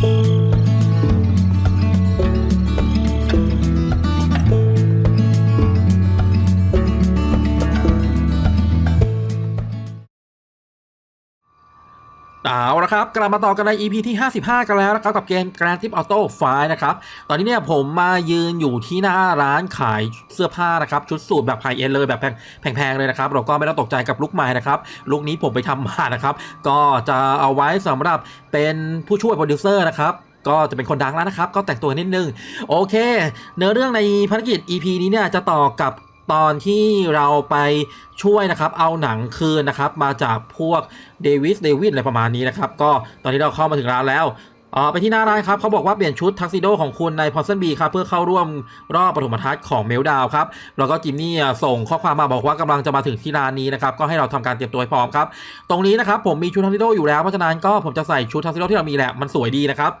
Thank you. เอาละครับ กลับมาต่อกันใน EP ที่ 55 กันแล้วนะครับกับเกม Grand Theft Auto 5 นะครับ ตอนนี้เนี่ยผมมายืนอยู่ที่หน้าร้านขายเสื้อผ้านะครับ ชุดสูทแบบไฮเอ็นเลยแบบแพงๆเลยนะครับ เราก็ไม่ต้องตกใจกับลุคใหม่นะครับ ลุคนี้ผมไปทำมานะครับ ก็จะเอาไว้สำหรับเป็นผู้ช่วยโปรดิวเซอร์นะครับก็จะเป็นคนดังแล้วนะครับ ก็แต่งตัวนิดนึง โอเค เนื้อเรื่องในภารกิจ EP นี้เนี่ยจะต่อกับ ตอนที่เราไปช่วยนะครับ เอาหนังคืนนะครับ มาจากพวกเดวิสเดวิดอะไรประมาณนี้นะครับ ก็ตอนนี้เราเข้ามาถึงร้านแล้วเออไปที่หน้าร้านครับเขาบอกว่าเปลี่ยนชุดทักซิโดของคุณในพอ s เซนบีครับเพื่อเข้าร่วมรอบปฐมทัศน์ของเมลดาวครับแล้วก็จิมมี่ส่งข้อความมาบอกว่ากำลังจะมาถึงที่ร้านนี้นะครับก็ให้เราทำการเตรียมตัวพร้อมครับ ตรงนี้นะครับผมมีชุดทักซิโดอยู่แล้วเพราะฉะนั้นก็ผมจะใส่ชุดทักซิโดที่เรามีแหละมันสวยดีนะครับ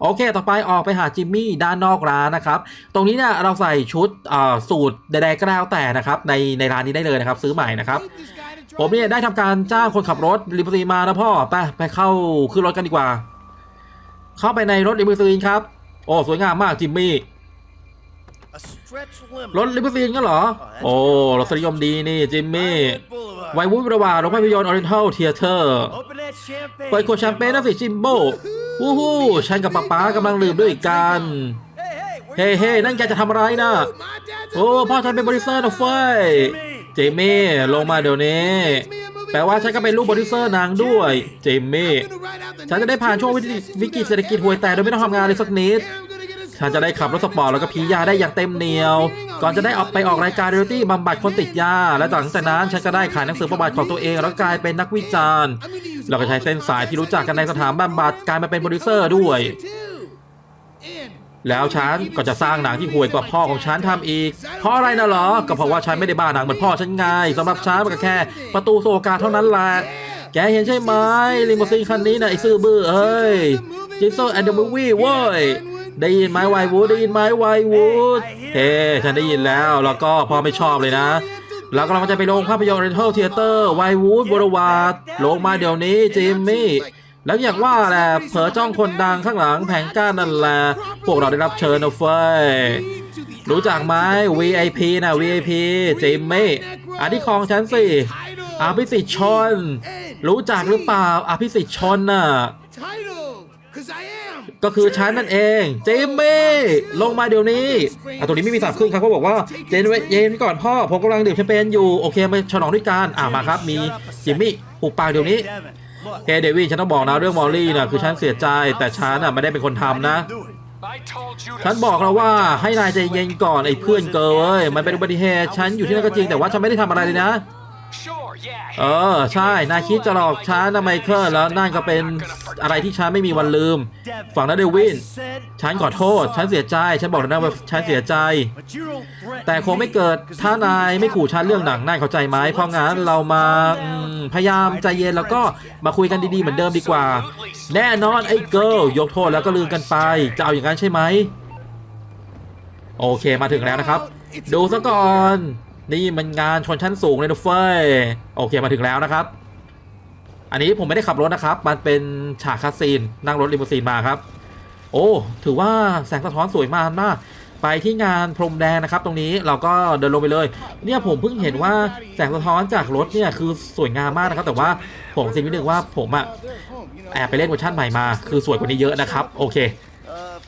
โอเค ต่อไปออกไปหาจิมมี่ด้านนอกร้านนะครับ ตรงนี้เนี่ยเราใส่ชุดเอ่อสูตรใดๆก็แล้วแต่นะครับ ในในร้านนี้ได้เลยนะครับ ซื้อใหม่นะครับผมเนี่ยได้ทำการจ้างคนขับรถลิมูซีนมานะพ่อไปไปเข้าขึ้นรถกันดีกว่า เข้าไปในรถลิมูซีนครับ โอ้สวยงามมากจิมมี่รถลิมูซีนก็เหรอ โอ้รสนิยมดีนี่จิมมี่ไววุ้นระหว่างโรงภาพยนตร์ออริเ t ลเทเตอร์เปิดขวดแชมเปญนะสิจิมโบ้ วู้ฮู้ฉันกับป๊าป๊ากำลังดื่มด้วยกัน เฮ้เฮ้นั่นแกจะทำอะไรนะโอ้พ่อฉันเป็นโปรดิวเซอร์นะเฟ้ยเจมี่ลงมาเดี๋ยวนี้ แปลว่าฉันก็เป็นลูกโปรดิวเซอร์นางด้วย เจมี่ฉันจะได้ผ่านช่วงวิกฤตเศรษฐกิจห่วยแตกโดยไม่ต้องทำงานเลยสักนิดฉันจะได้ขับรถสปอร์ตแล้วก็พียาได้อย่างเต็มเหนียว ก่อนจะได้ออกไปออกรายการเรียลตี้บำบัดคนติดยา และหลังจากนั้นฉันก็ได้ขายหนังสือประวัติของตัวเอง แล้วกลายเป็นนักวิจารณ์ เราก็ใช้เส้นสายที่รู้จักกันในสถานบำบัดกลายมาเป็นโปรดิวเซอร์ด้วย แล้วฉันก็จะสร้างหนังที่ห่วยกว่าพ่อของฉันทำอีก เพราะอะไรนะเหรอ ก็เพราะว่าฉันไม่ได้บ้าหนังเหมือนพ่อฉันไงสำหรับฉันมันก็แค่ประตูโอกาเท่านั้นแหละ แกเห็นใช่ไหมลิมูซีนคันนี้นะไอ้ซื่อบื้อเอ้ยจิโซแอนด์เดอะมูวี่เว้ยได้ยินไหมไววูดได้ยินไหมไววูดเฮ้ฉันได้ยินแล้วแล้วก็พ่อไม่ชอบเลยนะ เรากำลังจะไปโรงภาพยนตร์เรนทัลเทเตอร์ไววูดบรวาดลงมาเดี๋ยวนี้จิมมี่ แล้วอย่างว่าแหละเผลอจ้องคนดังข้างหลังแผงก้านนั่นแหละ พวกเราได้รับเชิญนะเฟ้ยรู้จักไหม VIP นะ VIP จิมมี่อันที่คลองฉันสิอภิสิทธิ์ชน รู้จักหรือเปล่าอภิสิทธิ์ชนน่ะ ก็คือฉันนั่นเองเจมมี่ลงมาเดี๋ยวนี้อะตรงนี้ไม่มีสับขึ้นครับเขาบอกว่าเจนไว้เย็นก่อนพ่อผมกำลังดื่มแชมเปญอยู่โอเคมาฉลองด้วยกันอะมาครับมีจิมมี่ปุกปากเดี๋ยวนี้เฮเดวิดฉันต้องบอกนะเรื่องมอลลี่นะคือฉันเสียใจแต่ฉันน่ะไม่ได้เป็นคนทำนะฉันบอกแล้วว่าให้นายใจเย็นก่อนไอ้เพื่อนเกอร์เว้ยมันเป็นอุบัติเหตุฉันอยู่ที่นั่นก็จริงแต่ว่าฉันไม่ได้ทำอะไรเลยนะ เออ ใช่นายคิดจะหลอกฉันนะไมเคิลแล้วนั่นก็เป็นอะไรที่ฉันไม่มีวันลืม ฝั่งนั้นเดวินฉันขอโทษ ฉันเสียใจ ฉันบอกแล้วนะว่าฉันเสียใจ แต่คงไม่เกิดถ้านายไม่ขู่ฉันเรื่องหนังนายเข้าใจไหมเพราะงั้นเรามาพยายามใจเย็นแล้วก็มาคุยกันดีๆเหมือนเดิมดีกว่า แน่นอนไอ้เกิลยกโทษแล้วก็ลืมกันไป จะเอาอย่างนั้นใช่ไหมโอเคมาถึงแล้วนะครับ ดูซะก่อน นี่มันงานชนชั้นสูงเลยนะเฟ้ยโอเคมาถึงแล้วนะครับ อันนี้ผมไม่ได้ขับรถนะครับ มันเป็นฉากคาสซีนนั่งรถลิมูซีนมาครับ โอ้ถือว่าแสงสะท้อนสวยมากมากไปที่งานพรมแดงนะครับตรงนี้เราก็เดินลงไปเลย เนี่ยผมเพิ่งเห็นว่าแสงสะท้อนจากรถเนี่ยคือสวยงามมากนะครับ แต่ว่าผมสิ่งนิดนึงว่าผมอะแอบไปเล่นเวอร์ชันใหม่มา คือสวยกว่านี้เยอะนะครับ โอเค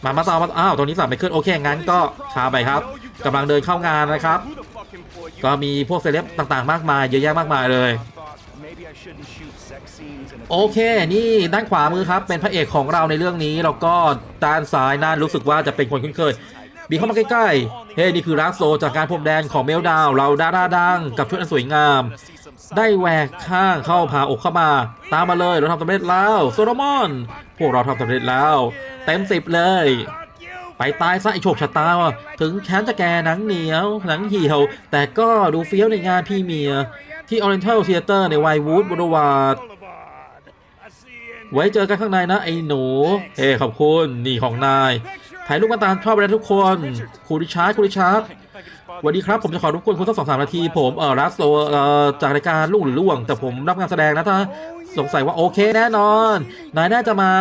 มามาต่อมาอ้าวตรงนี้สับไม่ขึ้นโอเคงั้นก็ชาไปครับกำลังเดินเข้างานนะครับ ก็มีพวกเซเลบต่างๆ มากมายเยอะแยะมากมายเลย โอเค นี่ด้านขวามือครับ เป็นพระเอกของเราในเรื่องนี้ แล้วก็ด้านซ้ายนั่นรู้สึกว่าจะเป็นคนคุ้นเคยบีเข้ามาใกล้ๆ เฮ้ นี่คือรักโซจากการพรมแดนของเมลดาว เราดาราดังกับชุดอันสวยงาม ได้แหวกข้างเข้าพาอกเข้ามา ตามมาเลย เราทำสำเร็จแล้ว โซโลมอน พวกเราทำสำเร็จแล้ว เต็มสิบเลย ไปตายซะไอโชคชะตาวะถึงแค้นจะแกหนังเหนียว หนังเหี่ยว แต่ก็ดูเฟี้ยวในงานพี่เมีย ที่ Oriental Theater ในไววูดบรวาดไว้เจอกันข้างในนะไอ้หนูเอ้ขอบคุณ นี่ของนาย ถ่ายรูปกันตามชอบไปแล้วทุกคนคูริชาร์ดคูริชาร์ด วัสดีครับ ผมจะขอรบกวนคุณสักสองสามนาที ผมเออรัสโซเอ่อจากรายการลูกหรือล่วง แต่ผมรับงานแสดงนะถ้าสงสัยว่าโอเคแน่นอน นายน่าจะมา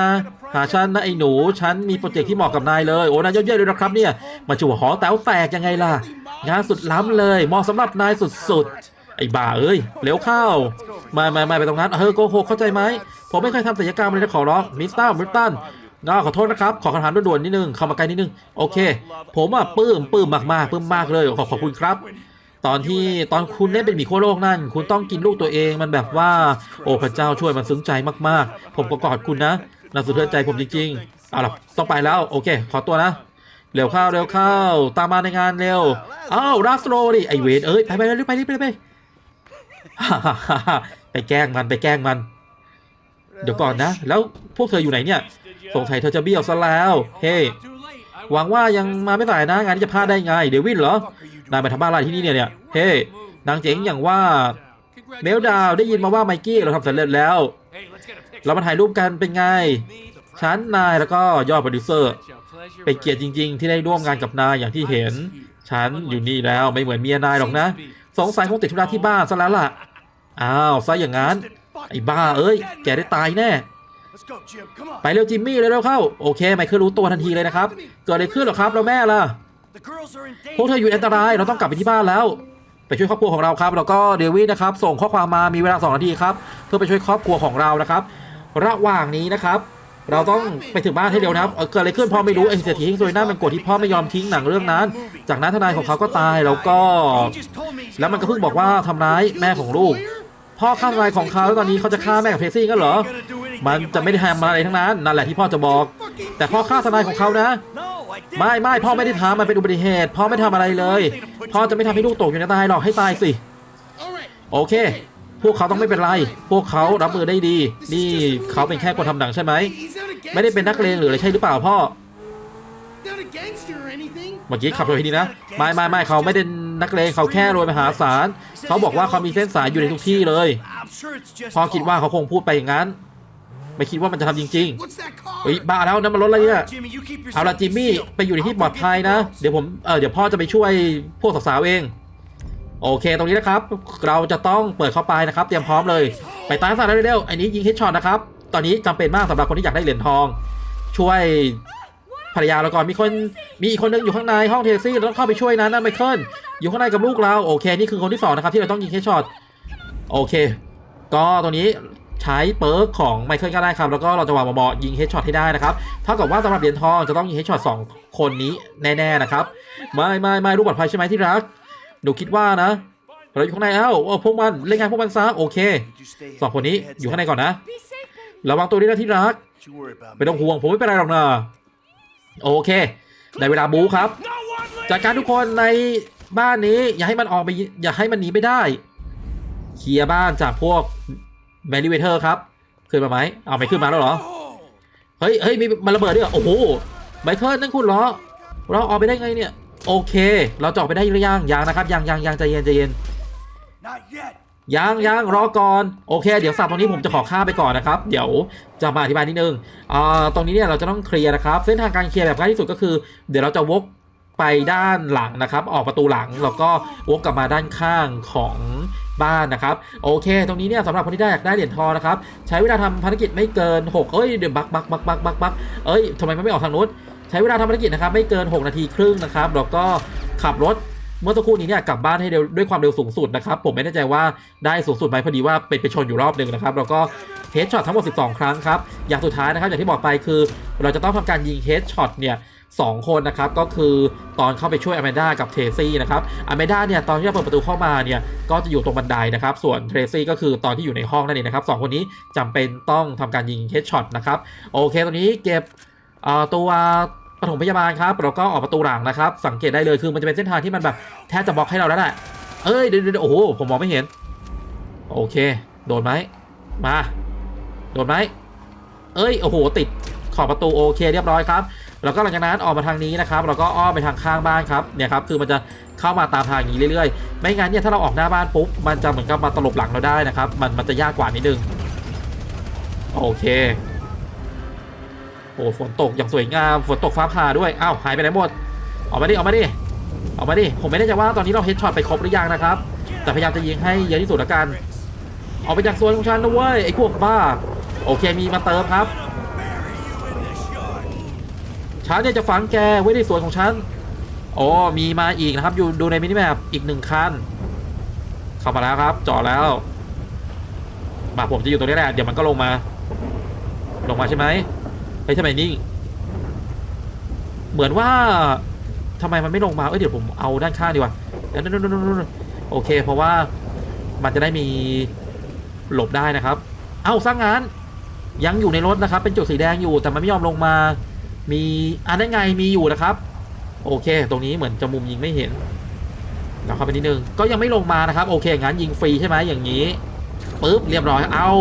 หาฉันนะไอ้หนู ฉันมีโปรเจกต์ที่เหมาะกับนายเลย โอ้นายยอดเยี่ยมเลยนะครับเนี่ย มาจู่หอแต๋วแตกยังไงล่ะ งานสุดล้ำเลยเหมาะสำหรับนายสุดๆ ไอ้บ้าเอ้ย เร็วเข้า มามามาไปตรงนั้น เออโกหกเข้าใจไหม ผมไม่เคยทำศัลยกรรมเลยนะขอร้อง มิสเตอร์มิสตัน น่าขอโทษนะครับ ขอคำถามด่วนๆนิดนึงเข้ามาใกล้นิดนึง โอเค ผมอะปลื้มปลื้มมากๆปลื้มมากเลยขอขอบคุณครับ ตอนที่ตอนคุณเล่นเป็นหมีขั้วโลกนั่น คุณต้องกินลูกตัวเองมันแบบว่า โอ้พระเจ้าช่วยมันซึ้งใจมากๆ ผมก็กอดคุณนะน่าสะเทือนใจผมจริงๆเอาล่ะต้องไปแล้วโอเค ขอตัวนะเร็วเข้าเร็วเข้าตามมาในงานเร็วอ้าวรัสโรดิไอเวนเอ้ยไปไปรีบไปรีบไปรีบไปไปแกล้งมันไปแกล้งมัน เดี๋ยวก่อนนะ แล้วพวกเธออยู่ไหนเนี่ย สงสัยเธอจะเบี้ยวซะแล้ว เฮ้หวังว่ายังมาไม่สายนะงานนี้จะพลาดได้ไง เดวินเหรอนายมาทำบ้านอะไรที่นี่เนี่ยเนี่ย เฮ้นางเจ๋งอย่างว่าเมลดาวได้ยินมาว่าไมกี้เราทำสำเร็จแล้ว เรามาถ่ายรูปกันเป็นไงฉันนายแล้วก็ยอดโปรดิวเซอร์ เป็นเกียรติจริง ๆ ที่ได้ร่วมงานกับนายอย่างที่เห็น ฉันอยู่นี่แล้วไม่เหมือนเมียนายหรอกนะ สงสัยคงติดธุระที่บ้านซะแล้วล่ะ อ้าวซะอย่างนั้น ไอ้บ้าเอ้ย แกได้ตายแน่ ไปเร็วจิมมี่เร็วๆเข้าโอเคไมเคิลรู้ตัวทันทีเลยนะครับเกิดอะไรขึ้นหรอครับแล้วแม่ล่ะพวกเธออยู่ในอันตรายเราต้องกลับไปที่บ้านแล้วไปช่วยครอบครัวของเราครับแล้วก็เดวิดนะครับส่งข้อความมามีเวลา 2 นาทีครับเพื่อไปช่วยครอบครัวของเรานะครับ ระหว่างนี้นะครับ เราต้องไปถึงบ้านให้เร็วนะครับเอ่อเกิดอะไรขึ้นพ่อไม่รู้ไอ้เศรษฐีทิ้งซวยหน้ามันโกรธที่พ่อไม่ยอมทิ้งหนังเรื่องนั้น จากนั้นทนายของเขาก็ตายแล้วก็ แล้วมันก็เพิ่งบอกว่าทำร้ายแม่ของลูกพ่อฆ่าทนายของเขาแล้วตอนนี้เขาจะฆ่าแม่กับเพซี่กันเหรอ มันจะไม่ได้ทำอะไรทั้งนั้นนั่นแหละที่พ่อจะบอก แต่พ่อฆ่าทนายของเขานะ ไม่ไม่พ่อไม่ได้ทำมันเป็นอุบัติเหตุ พ่อไม่ทำอะไรเลย พ่อจะไม่ทำให้ลูกตกอยู่ในตายหรอกให้ตายสิ โอเค พวกเขาต้องไม่เป็นไร พวกเขารับมือได้ดี นี่เขาเป็นแค่คนทำหนังใช่ไหมไม่ได้เป็นนักเลงหรืออะไรใช่หรือเปล่าพ่อเมื่อกี้ขับรถให้ดีนะ ไม่ไม่ไม่เขาไม่ได้นักเลงเขาแค่รวยมหาศาลเขาบอกว่าเขามีเส้นสายอยู่ในทุกที่เลยพ่อคิดว่าเขาคงพูดไปอย่างนั้น ไม่คิดว่ามันจะทำจริงๆเฮ้ยบ้าแล้วนั่นมันรถอะไรเนี่ยเอาละจิมมี่ไปอยู่ในที่ปลอดภัยนะ เดี๋ยวผมเออเดี๋ยวพ่อจะไปช่วยพวกสาวๆเอง โอเคตรงนี้นะครับ เราจะต้องเปิดเข้าไปนะครับ เตรียมพร้อมเลย ไปตายซะเร็วๆอันนี้ยิงเฮดช็อตนะครับ ตอนนี้จำเป็นมากสำหรับคนที่อยากได้เหรียญทอง ช่วยภรรยาเราก่อนมีคนมีอีกคนนึงอยู่ข้างในห้องเทซี่เราต้องเข้าไปช่วยนะนั่นไมเคิลอยู่ข้างในกับลูกเราโอเค นี่คือคนที่สองนะครับที่เราต้องยิงเฮดช็อตโอเค ก็ตัวนี้ ใช้เปิร์กของไมเคิลก็ได้ครับ แล้วก็เราจะวางบอยิงเฮดช็อตให้ได้นะครับเท่ากับว่าสำหรับเหรียญทองจะต้องยิงเฮดช็อตสองคนนี้แน่ๆนะครับ ไม่ไม่ไม่รู้ปลอดภัยใช่ไหมที่รัก หนูคิดว่านะ เราอยู่ข้างในเอ้าโอ้พวกมันเล่นงานพวกมันซะโอเคสองคนนี้อยู่ข้างในก่อนนะระวังตัวด้วยนะที่รักไม่ต้องห่วงผมไม่เป็นไรหรอกนะโอเคในเวลาบูครับจัดการทุกคนในบ้านนี้อย่าให้มันออกไปอย่าให้มันหนีไปได้เคลียร์บ้านจากพวก แมริเวเทอร์ครับ ขึ้นมาไหมเอาไม่ขึ้นมาแล้วเหรอ เฮ้ยเฮ้ยมีมันระเบิดด้วยเหรอโอ้โหไมเคิลนั่นคุณเหรอ เราออกไปได้ไงเนี่ย โอเค เราจะออกไปได้หรือยังยังนะครับยังยังยังใจเย็นใจเย็นยังยังรอก่อนโอเค เดี๋ยวสับตรงนี้ผมจะขอข้ามไปก่อนนะครับ เดี๋ยวจะมาอธิบายนิดนึงอ่าตรงนี้เนี่ยเราจะต้องเคลียร์นะครับ เส้นทางการเคลียร์แบบง่ายที่สุดก็คือ เดี๋ยวเราจะวกไปด้านหลังนะครับ ออกประตูหลังแล้วก็วกกลับมาด้านข้างของบ้านนะครับโอเค ตรงนี้เนี่ยสำหรับคนที่ได้อยากได้เหรียญทองนะครับใช้เวลาทำภารกิจไม่เกิน 6 เอ้ยเดี๋ยวบักบักบักบักบักบักเอ้ยทำไมมันไม่ออกทางนู้นใช้เวลาทำภารกิจนะครับไม่เกิน 6 นาทีครึ่งนะครับแล้วก็ขับรถเมื่อสักครู่นี้เนี่ยกลับบ้านให้เร็วด้วยความเร็วสูงสุดนะครับผมไม่แน่ใจว่าได้สูงสุดไหมพอดีว่าไปไปชนอยู่รอบหนึ่งนะครับแล้วก็เฮดช็อตทั้งหมด 12 ครั้งครับอย่างสุดท้ายนะครับอย่างที่บอกไปคือ เราจะต้องทำการยิงเฮดช็อตเนี่ย สองคนนะครับก็คือตอนเข้าไปช่วยอแมนด้ากับเทรซี่นะครับอแมนด้าเนี่ยตอนที่เราเปิดประตูเข้ามาเนี่ยก็จะอยู่ตรงบันไดนะครับส่วนเทรซี่ก็คือตอนที่อยู่ในห้องนั่นเองนะครับสองคนนี้จำเป็นต้องทำการยิงเฮดช็อตนะครับโอเคตอนนี้เก็บตัวปฐมพยาบาลครับแล้วก็ออกประตูหลังนะครับ สังเกตได้เลยคือมันจะเป็นเส้นทางที่มันแบบแทบจะบล็อกให้เราแล้วแหละเอ้ยเดี๋ยวเดี๋ยวโอ้โหผมมองไม่เห็น โอเค โดนไหมมา โดนไหมเอ้ยโอ้โหติดขอบประตูโอเคเรียบร้อยครับ แล้วก็หลังจากนั้นออกมาทางนี้นะครับแล้วก็อ้อมไปทางข้างบ้านครับเนี่ยครับคือมันจะเข้ามาตามทางอย่างนี้เรื่อยๆ ไม่งั้นเนี่ยถ้าเราออกหน้าบ้านปุ๊บมันจะเหมือนกับมาตลบหลังเราได้นะครับ มันมันจะยากกว่านิดนึงโอเคโอ้ฝนตกอย่างสวยงามฝนตกฟ้าผ่าด้วยอ้าวหายไปไหนหมดออกมาดิออกมาดิเอามาดิผมไม่แน่ใจว่าตอนนี้เราเฮดช็อตไปครบหรือยังนะครับ แต่พยายามจะยิงให้เยอะที่สุดละกันออกไปจากสวนของฉันนะเว้ยไอ้พวกบ้า โอเคมีมาเติมครับ ฉันเนี่ยจะฝังแกไว้ในสวนของฉันโอ้มีมาอีกนะครับ อยู่ดูในมินิแมปอีกหนึ่งคัน เข้ามาแล้วครับ จอดแล้ว มาผมจะอยู่ตรงนี้แหละเดี๋ยวมันก็ลงมา ลงมาใช่ไหมเฮ้ยทำไมนิ่ง เหมือนว่าทำไมมันไม่ลงมา เอ้ยเดี๋ยวผมเอาด้านข้างดีกว่าเดี๋ยวนู่นนู่นนู่นโอเค เพราะว่ามันจะได้มีหลบได้นะครับ เอ้าสร้างงาน ยังอยู่ในรถนะครับ เป็นจุดสีแดงอยู่แต่มันไม่ยอมลงมา มีอันนั้นไงมีอยู่นะครับ โอเค ตรงนี้เหมือนจะมุมยิงไม่เห็นเราเข้าไปนิดนึงก็ยังไม่ลงมานะครับ โอเคงั้นยิงฟรีใช่ไหมอย่างนี้ปุ๊บเรียบร้อยเอ้า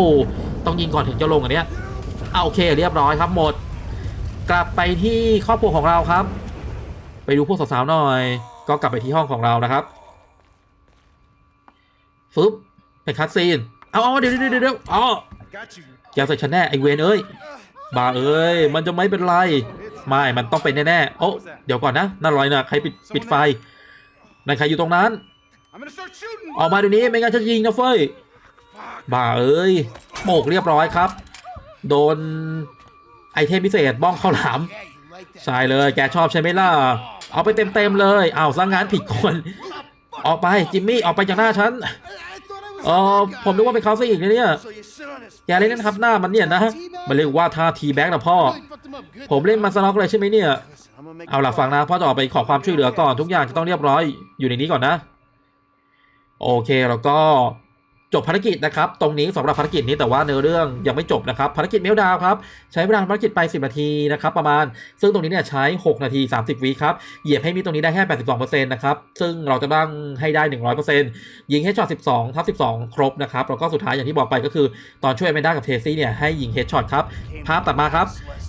ต้องยิงก่อนถึงจะลงอันเนี้ยเอาโอเคเรียบร้อยครับหมด กลับไปที่ครอบครัวของเราครับ ไปดูพวกสาวๆหน่อย ก็กลับไปที่ห้องของเรานะครับฟึบเป็นคัดซีนเอาเอาเดี๋ยวเดี๋ยวเดี๋ยวเดี๋ยวอ๋อ Got you. แกใส่ฉันแน่ไอเวนเอ้ย บาเอ้ย มันจะไม่เป็นไร ไม่ มันต้องเป็นแน่ๆโอ้เดี๋ยวก่อนนะนั่นอะไรนะใครปิดปิดไฟนั่นใครอยู่ตรงนั้น I'm gonna start shooting. ออกมาเดี๋ยวนี้ไม่งั้นจะยิงนะเฟ้ยบ่าเอ้ยโบกเรียบร้อยครับ โดนไอเทมพิเศษบ้องข้าวหลาม Yeah, you like that. ใช่เลย แกชอบใช่ไหมล่ะ เอาไปเต็มๆเลย เอาวซะงานผิดคน ออกไปจิมมี่ออกไปจากหน้าฉัน ออผมนึกว่าเป็นเขาซะอีกนะเนี่ยอย่าเล่นนะครับหน้ามันเนี่ยนะมันเรียกว่าท่าทีแบ็กนะพ่อ ผมเล่นมาสล็อกเลยใช่ไหมเนี่ย เอาล่ะฟังนะพ่อจะออกไปขอความช่วยเหลือก่อนทุกอย่างจะต้องเรียบร้อยอยู่ในนี้ก่อนนะ โอเคแล้วก็ จบภารกิจนะครับ ตรงนี้สำหรับภารกิจนี้แต่ว่าเนื้อเรื่องยังไม่จบนะครับ ภารกิจเมลดาวครับ ใช้เวลาภารกิจไป 10 นาทีนะครับประมาณ ซึ่งตรงนี้เนี่ยใช้ 6 นาที 30 วิครับ เหยียบให้มีตรงนี้ได้แค่ 82%นะครับ ซึ่งเราจะตั้งให้ได้ 100%ยิงเฮดช็อต 12 ทับ 12 ครบนะครับ แล้วก็สุดท้ายอย่างที่บอกไปก็คือ ตอนช่วยแมนด้ากับเทซี่เนี่ยให้ยิงเฮดช็อตครับ ภาพตัดมาครับ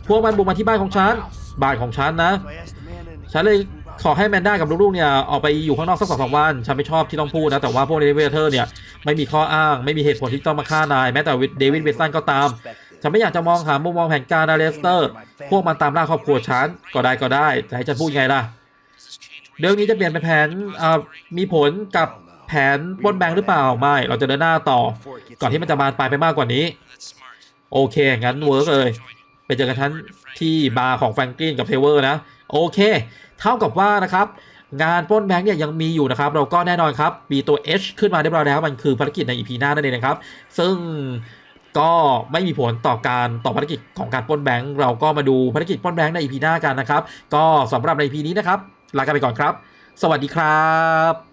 พวกมันบุกมาที่บ้านของฉัน บ้านของฉันนะ ฉันเลย ขอให้แมนด้ากับลูกๆเนี่ยออกไปอยู่ข้างนอกสักสองสามวันฉันไม่ชอบที่ต้องพูดนะ แต่ว่าพวกเดวิดเทอร์เนี่ยไม่มีข้ออ้างไม่มีเหตุผลที่ต้องมาฆ่านาย แม้แต่เดวิดเวสตันก็ตาม ฉันไม่อยากจะมองหามุมมองแผนการดาเลสเตอร์ พวกมันตามล่าครอบครัวฉันก็ได้ก็ได้จะให้ฉันพูดไงล่ะ เรื่องนี้จะเปลี่ยนเป็นแผนมีผลกับแผนป้นแบงค์หรือเปล่าไม่เราจะเดินหน้าต่อ ก่อนที่มันจะบานปลายไปมากกว่านี้ โอเคงั้นเวิร์กเลยไปเจอกันชั้นที่บาร์ของแฟรงกินกับเทเวอร์นะ โอเค เท่ากับว่านะครับงานปล้นแบงค์เนี่ยยังมีอยู่นะครับ เราก็แน่นอนครับมีตัว H ขึ้นมาเรียบร้อยแล้ว มันคือภารกิจใน EP หน้านั่นเองนะครับ ซึ่งก็ไม่มีผลต่อการต่อภารกิจของการปล้นแบงค์เราก็มาดูภารกิจปล้นแบงค์ใน EP หน้ากันนะครับ ก็สำหรับใน EP นี้นะครับลากันไปก่อนครับ สวัสดีครับ